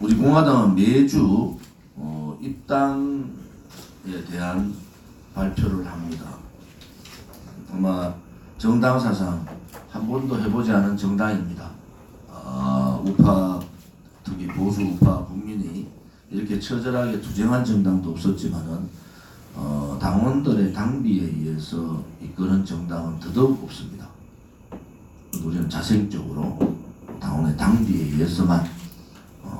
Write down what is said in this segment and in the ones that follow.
우리 공화당은 매주 어, 입당에 대한 발표를 합니다. 아마 정당 사상 한 번도 해보지 않은 정당입니다. 아, 우파 특히 보수 우파 국민이 이렇게 처절하게 투쟁한 정당도 없었지만은 어, 당원들의 당비에 의해서 이끄는 정당은 더더욱 없습니다. 우리는 자생적으로 당원의 당비에 의해서만 어,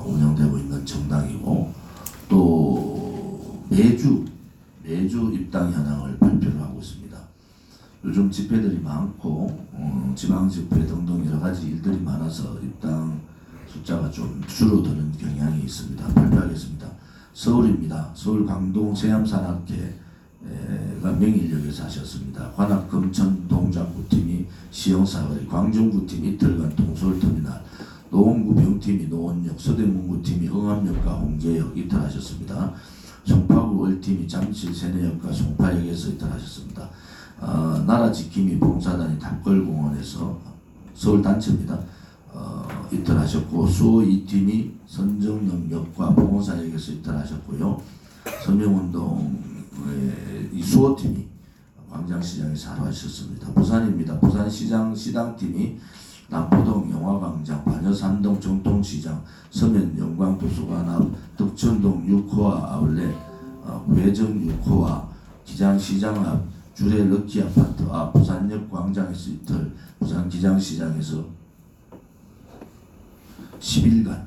운영되고 있는 정당이고 또 매주 매주 입당 현황을 발표를 하고 있습니다. 요즘 집회들이 많고 어, 지방 집회 등등 여러 가지 일들이 많아서 입당 숫자가 좀 줄어드는 경향이 있습니다. 발표하겠습니다. 서울입니다. 서울 강동 세암산악회가 명일역에서 하셨습니다. 관악 금천 동작구팀이 시영사거리, 광중구팀 이틀간 동서울터미널, 노원구 병팀이 노원역, 서대문구팀이 응암역과 홍제역 이탈하셨습니다. 송파구 을팀이 잠실 세내역과 송파역에서 이탈하셨습니다. 어, 나라지킴이 봉사단이 답걸공원에서 서울 단체입니다. 어, 이탈하셨고 수호 2팀이 선정역과 봉원사역에서 이탈하셨고요. 서명운동의 이 수호팀이 광장시장에서 하셨습니다. 부산입니다. 부산시장 시당팀이 남포동 영화광장, 반여산동 정통시장, 서면 영광도서관 앞, 덕천동 6호와 아울렛, 어, 회정 6호와 기장시장 앞, 주례 럭키 아파트 앞, 부산역 광장에서 이틀, 부산 기장시장에서 10일간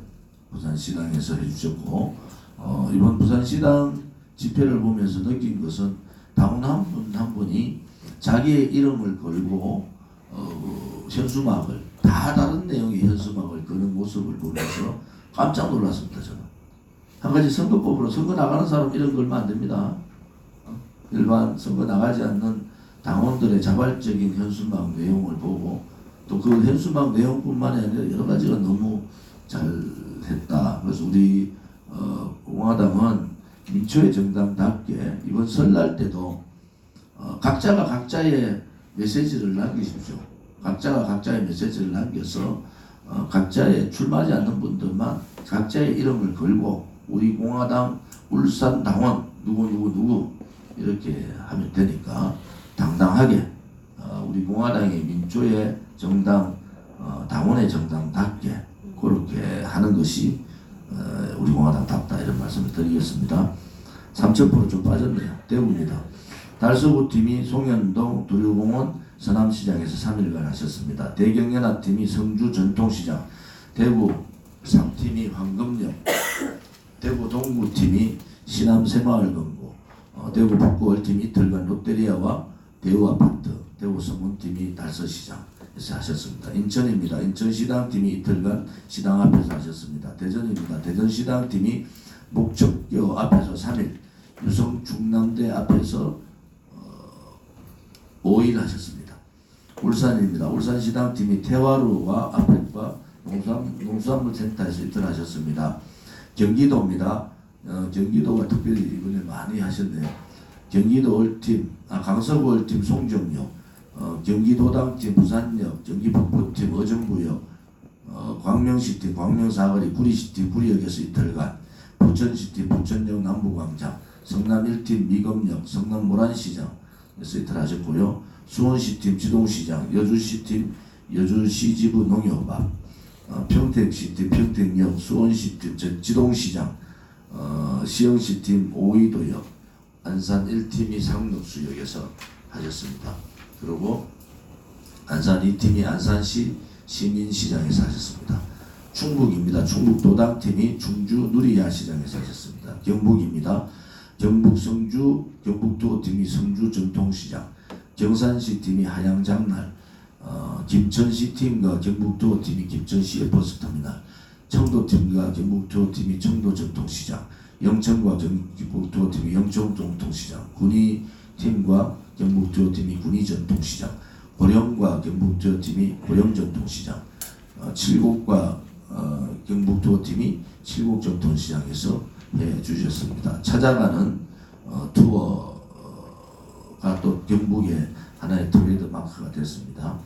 부산시당에서 해주셨고 어, 이번 부산시당 집회를 보면서 느낀 것은 당원 한 분 한 분이 자기의 이름을 걸고 어, 현수막을 다 다른 내용의 현수막을 거는 모습을 보면서 깜짝 놀랐습니다 저는 한 가지 선거법으로 선거 나가는 사람 이런 걸면 안 됩니다 어? 일반 선거 나가지 않는 당원들의 자발적인 현수막 내용을 보고 또 그 현수막 내용뿐만이 아니라 여러 가지가 너무 잘했다. 그래서 우리 어, 공화당은 민초의 정당답게 이번 설날 때도 어, 각자가 각자의 메시지를 남기십시오. 각자가 각자의 메시지를 남겨서 어, 각자의 출마하지 않는 분들만 각자의 이름을 걸고 우리 공화당 울산 당원 누구 누구 누구 이렇게 하면 되니까 당당하게 어, 우리 공화당의 민초의 정당 어, 당원의 정당답게 그렇게 하는 것이 어, 우리 공화당답다 이런 말씀을 드리겠습니다. 삼천포로 좀 빠졌네요. 대구입니다. 달서구 팀이 송현동 두류공원 서남시장에서 3일간 하셨습니다. 대경연합팀이 성주 전통시장, 대구 3팀이 황금역, 대구 동구팀이 시남 새마을금고, 어, 대구 북구 얼팀이 이틀간 롯데리아와 대우아파트, 대구 서문팀이 달서시장에서 하셨습니다. 인천입니다. 인천시당팀이 이틀간 시당 앞에서 하셨습니다. 대전입니다. 대전시당팀이 목적교 앞에서 3일, 유성 중남대 앞에서 어, 5일 하셨습니다. 울산입니다. 울산시당 팀이 태화루와 아프리카 농수산, 농수산물센터에서 이틀 하셨습니다. 경기도입니다. 어, 경기도가 특별히 이번에 많이 하셨네요. 경기도 얼팀, 아, 강서구 얼팀 송정역, 어, 경기도당팀 부산역, 경기북부팀 어정부역, 어, 광명시팀 광명사거리 구리시팀 구리역에서 이틀간, 부천시팀 부천역 남부광장, 성남 1팀 미검역, 성남 모란시장에서 이틀 하셨고요. 수원시팀 지동시장, 여주시팀 여주시지부 농협앞, 어, 평택시팀 평택역, 수원시팀 저- 지동시장, 어, 시흥시팀 오이도역, 안산 1팀이 상록수역에서 하셨습니다. 그리고 안산 2팀이 안산시 시민시장에서 하셨습니다. 충북입니다. 충북 도당팀이 충주 누리야 시장에서 하셨습니다. 경북입니다. 경북 성주 경북 도팀이 성주 전통시장, 경산시 팀이 하양장날, 어, 김천시 팀과 경북도 팀이 김천시 에버스 터미널, 청도 팀과 경북도 팀이 청도 전통시장, 영천과 경북도 팀이 영천 전통시장, 군위 팀과 경북도 팀이 군위 전통시장, 고령과 경북도 팀이 고령 전통시장, 어, 칠곡과 어, 경북도 팀이 칠곡 전통시장에서 해 주셨습니다. 찾아가는 어, 투어가 또 경북의 하나의 트레이드 마크가 됐습니다.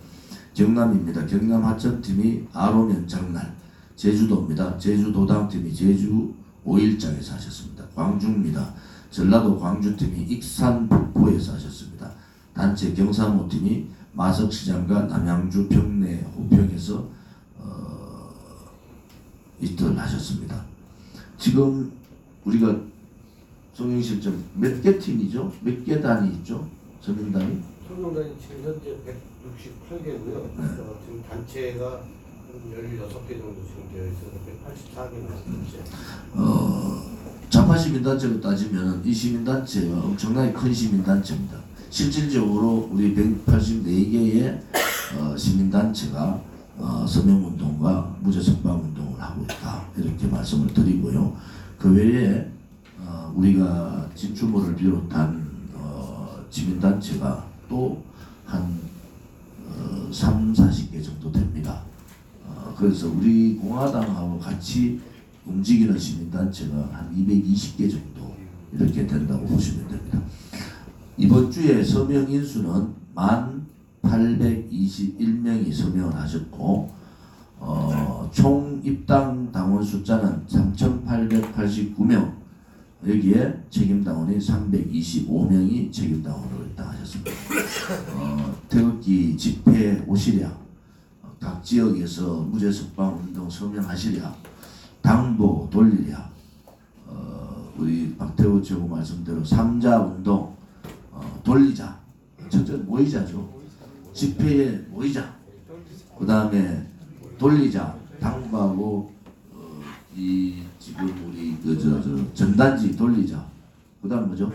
경남입니다. 경남 하천팀이 아로면 장날, 제주도입니다. 제주도당팀이 제주 5일장에서 하셨습니다. 광주입니다. 전라도 광주팀이 익산 북부에서 하셨습니다. 단체 경상도팀이 마석시장과 남양주 평내 호평에서 어, 이틀 하셨습니다. 지금 우리가 송영실 좀몇 개 팀이죠? 몇 개 단이 있죠? 서민단이? 소명단이 지금 현재 168개고요. 어, 지금 단체가 한 16개 정도 지금 되어 있어서 184개입니다. 현재. 어, 좌파 시민단체로 따지면 이 시민단체가 엄청나게 큰 시민단체입니다. 실질적으로 우리 184개의 어, 시민단체가 어, 서명운동과 무죄석방운동을 하고 있다. 이렇게 말씀을 드리고요. 그 외에 어, 우리가 진주모를 비롯한 어, 시민단체가 또한 어, 3, 40개 정도 됩니다. 어, 그래서 우리 공화당하고 같이 움직이는 시민단체가 한 220개 정도 이렇게 된다고 보시면 됩니다. 이번 주에 서명 인수는 1,821명이 서명을 하셨고 어, 총 입당 당원 숫자는 3,889명 여기에 책임당원이 325명이 책임당원으로 입당하셨습니다. 어, 태극기 집회 오시랴 어, 각 지역에서 무죄 석방 운동 서명하시랴 당보 돌리랴 어, 우리 박태우 최고 말씀대로 삼자 운동 어, 돌리자. 첫째 모이자죠. 집회에 모이자. 그 다음에 돌리자. 당부하고 어, 이 지금 우리 그저 저 전단지 돌리자. 그 다음 뭐죠?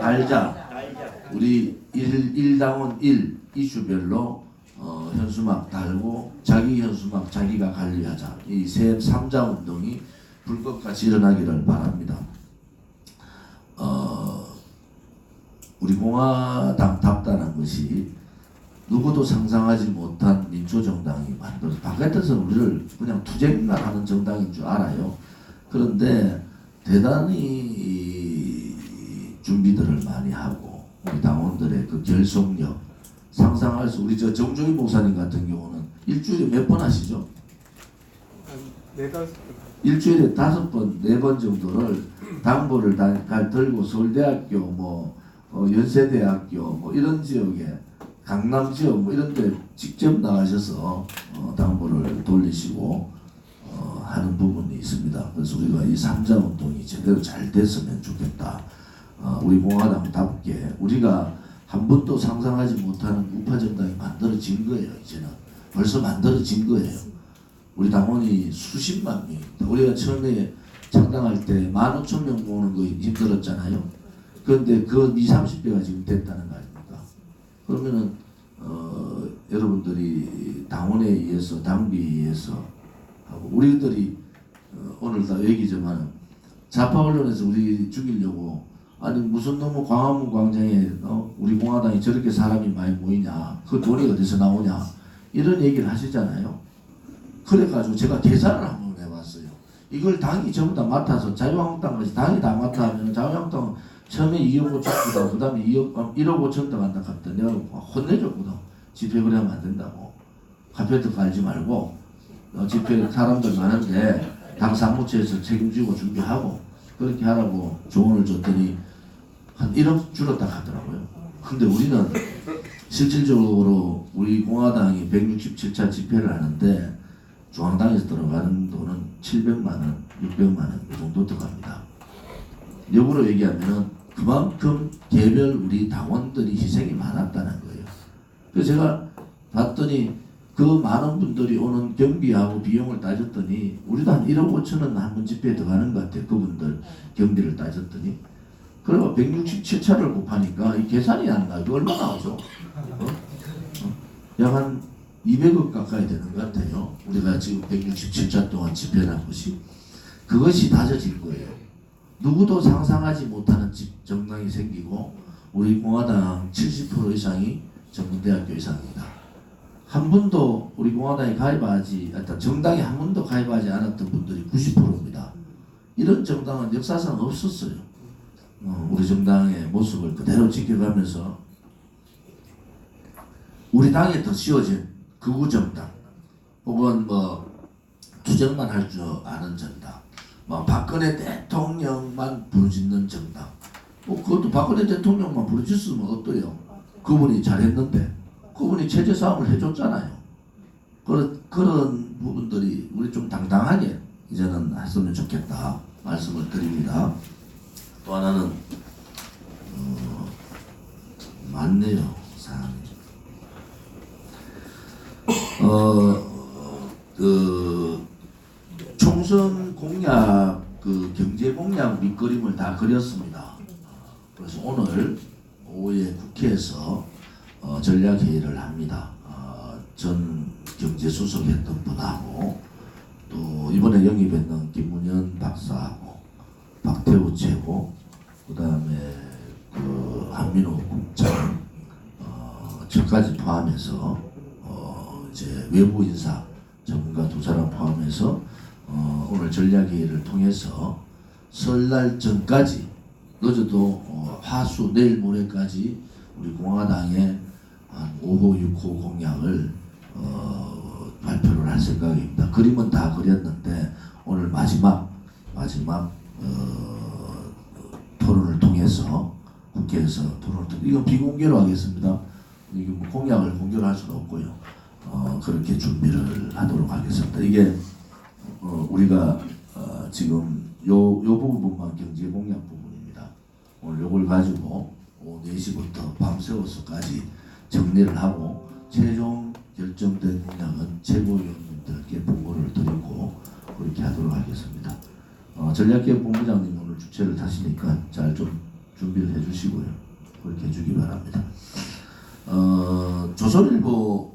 알자. 우리 일, 일당원 일 이슈별로 어, 현수막 달고 자기 현수막 자기가 관리하자. 이세 삼자 운동이 불꽃같이 일어나기를 바랍니다. 어, 우리 공화당 답다는 것이 누구도 상상하지 못한 민주정당이 만들어서 바깥에서 우리를 그냥 투쟁만 하는 정당인 줄 알아요. 그런데 대단히 이 준비들을 많이 하고 우리 당원들의 그 결속력 상상할 수 우리 저 정종희 목사님 같은 경우는 일주일에 몇 번 하시죠? 네 다섯 번 일주일에 다섯 번, 네 번 정도를 당보를 다, 다 들고 서울대학교, 뭐 어, 연세대학교, 뭐 이런 지역에 강남 지역 뭐 이런 데 직접 나가셔서 어, 당보를 돌리시고 어, 하는 부분이 있습니다. 그래서 우리가 이 삼자 운동이 제대로 잘 됐으면 좋겠다. 어, 우리 공화당답게 우리가 한 번도 상상하지 못하는 우파 정당이 만들어진 거예요. 이제는 벌써 만들어진 거예요. 우리 당원이 수십만 명. 우리가 처음에 창당할 때만 오천 명 모으는 거 힘들었잖아요. 그런데 그 2, 30배가 지금 됐다는 거 아닙니까? 그러면은 어, 여러분들이 당원에 의해서 당비에 의해서 하고 우리들이 어, 오늘 다 얘기지만 좌파 언론에서 우리 죽이려고 아니 무슨 놈의 광화문 광장에 어, 우리 공화당이 저렇게 사람이 많이 모이냐 그 돈이 어디서 나오냐 이런 얘기를 하시잖아요. 그래가지고 제가 계산을 한번 해봤어요. 이걸 당이 전부 다 맡아서 자유한국당까지 당이 다 맡아 하면 자유한국당 처음에 2억 5천 주다 그 다음에 2억, 어, 1억 5천 더 간다 갔더니 혼내줬거든. 집회 그래하면 안 된다고. 카페트 깔지 말고 어, 집회 사람들 많은데 당 사무처에서 책임지고 준비하고 그렇게 하라고 조언을 줬더니 한 1억 줄었다 하더라고요. 근데 우리는 실질적으로 우리 공화당이 167차 집회를 하는데 중앙당에서 들어가는 돈은 700만 원, 600만 원 이 정도 들어갑니다. 역으로 얘기하면은 그만큼 개별 우리 당원들이 희생이 많았다는 거예요. 그래서 제가 봤더니 그 많은 분들이 오는 경비하고 비용을 따졌더니 우리도 한 1억 5천 원 한 번 집회에 들어가는 것 같아요. 그분들 경비를 따졌더니 그리고 167차를 곱하니까 이 계산이 안 나. 이거 얼마 나오죠? 어? 어? 약한 200억 가까이 되는 것 같아요. 우리가 지금 167차 동안 집회를 한 것이 그것이 다져질 거예요. 누구도 상상하지 못하는 집 정당이 생기고 우리 공화당 70% 이상이 전문대학교 이상입니다. 한 분도 우리 공화당에 가입하지, 어떤 정당에 한 번도 가입하지 않았던 분들이 90%입니다. 이런 정당은 역사상 없었어요. 어, 우리 정당의 모습을 그대로 지켜가면서 우리 당에 더 씌워진 극우 정당 혹은 뭐 투쟁만 할 줄 아는 정당, 뭐 박근혜 대통령만 부르짖는 정당, 뭐 그것도 박근혜 대통령만 부르짖으면 어때요? 그분이 잘했는데 그분이 체제 싸움을 해줬잖아요. 그런 그런 부분들이 우리 좀 당당하게 이제는 했으면 좋겠다 말씀을 드립니다. 또 하나는 어, 많네요 사항이. 어 그 총선 공약 그 경제 공약 밑그림을 다 그렸습니다. 그래서 오늘 오후에 국회에서 어, 전략 회의를 합니다. 어, 전 경제수석 했던 분하고 또 이번에 영입했던 김문현 박사하고 박태우 최고 그다음에 그 한민호 국장 어, 저까지 포함해서 어, 이제 외부 인사 전문가 두 사람 포함해서 어, 오늘 전략 회의를 통해서 설날 전까지 늦어도 어, 화수 내일 모레까지 우리 공화당의 한 5호 6호 공약을 어, 발표를 할 생각입니다. 그림은 다 그렸는데 오늘 마지막 마지막 어, 토론을 통해서 국회에서 토론을 통 이건 비공개로 하겠습니다. 이게 뭐 공약을 공개로 할 수는 없고요. 어, 그렇게 준비를 하도록 하겠습니다. 이게 어, 우리가 어, 지금 요, 요 부분만 경제 공약 부분입니다. 오늘 요걸 가지고 오후 4시부터 밤새워서까지 정리를 하고 최종 결정된 공약은 최고위원님들께 보고를 드리고 그렇게 하도록 하겠습니다. 어, 전략기획 본부장님 오늘 주최를 하시니까 잘 좀 준비를 해주시고요. 그렇게 해주기 바랍니다. 어, 조선일보